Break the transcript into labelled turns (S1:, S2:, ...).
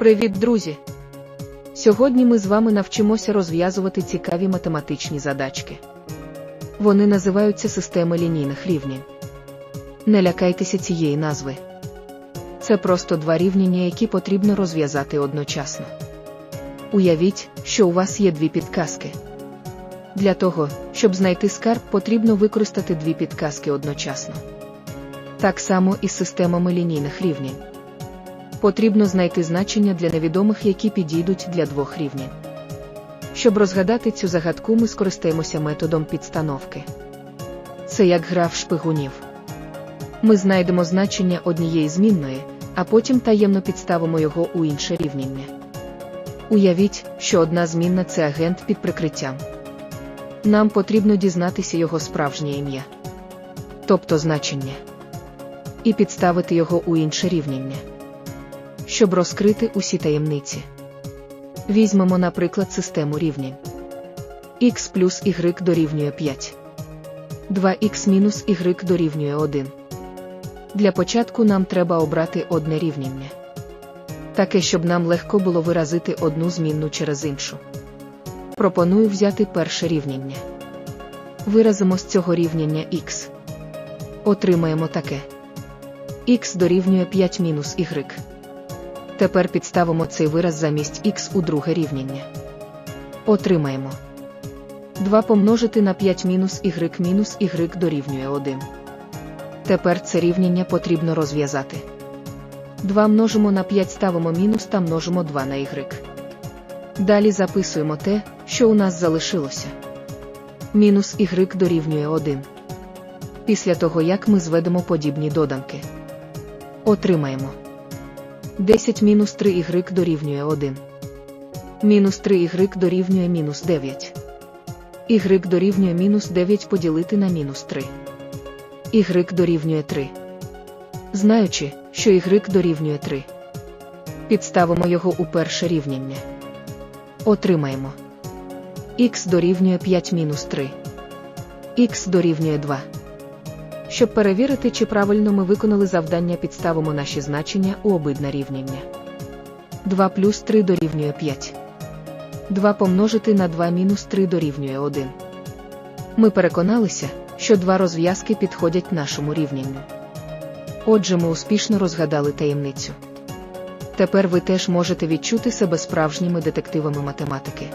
S1: Привіт, друзі! Сьогодні ми з вами навчимося розв'язувати цікаві математичні задачки. Вони називаються системи лінійних рівнянь. Не лякайтеся цієї назви. Це просто два рівняння, які потрібно розв'язати одночасно. Уявіть, що у вас є дві підказки. Для того, щоб знайти скарб, потрібно використати дві підказки одночасно. Так само і з системами лінійних рівнянь. Потрібно знайти значення для невідомих, які підійдуть для двох рівнів. Щоб розгадати цю загадку, ми скористаємося методом підстановки. Це як гра в шпигунів. Ми знайдемо значення однієї змінної, а потім таємно підставимо його у інше рівняння. Уявіть, що одна змінна це агент під прикриттям. Нам потрібно дізнатися його справжнє ім'я, тобто значення, і підставити його у інше рівняння щоб розкрити усі таємниці. Візьмемо, наприклад, систему рівнянь. x плюс y дорівнює 5. 2х мінус y дорівнює 1. Для початку нам треба обрати одне рівняння. Таке, щоб нам легко було виразити одну змінну через іншу. Пропоную взяти перше рівняння. Виразимо з цього рівняння x. Отримаємо таке. x дорівнює 5 мінус y. Тепер підставимо цей вираз замість х у друге рівняння. Отримаємо 2 помножити на 5 мінус y мінус y дорівнює 1. Тепер це рівняння потрібно розв'язати. 2 множимо на 5 ставимо мінус та множимо 2 на y. Далі записуємо те, що у нас залишилося. Мінус y дорівнює 1. Після того, як ми зведемо подібні доданки. Отримаємо. 10 мінус 3 y дорівнює 1. Мінус 3 y дорівнює мінус 9. y дорівнює мінус 9 поділити на мінус 3. y дорівнює 3. Знаючи, що y дорівнює 3. Підставимо його у перше рівняння. Отримаємо. х дорівнює 5 мінус 3. х дорівнює 2. Щоб перевірити, чи правильно ми виконали завдання, підставимо наші значення у обидне рівняння. 2 плюс 3 дорівнює 5. 2 помножити на 2 мінус 3 дорівнює 1. Ми переконалися, що два розв'язки підходять нашому рівнянню. Отже, ми успішно розгадали таємницю. Тепер ви теж можете відчути себе справжніми детективами математики.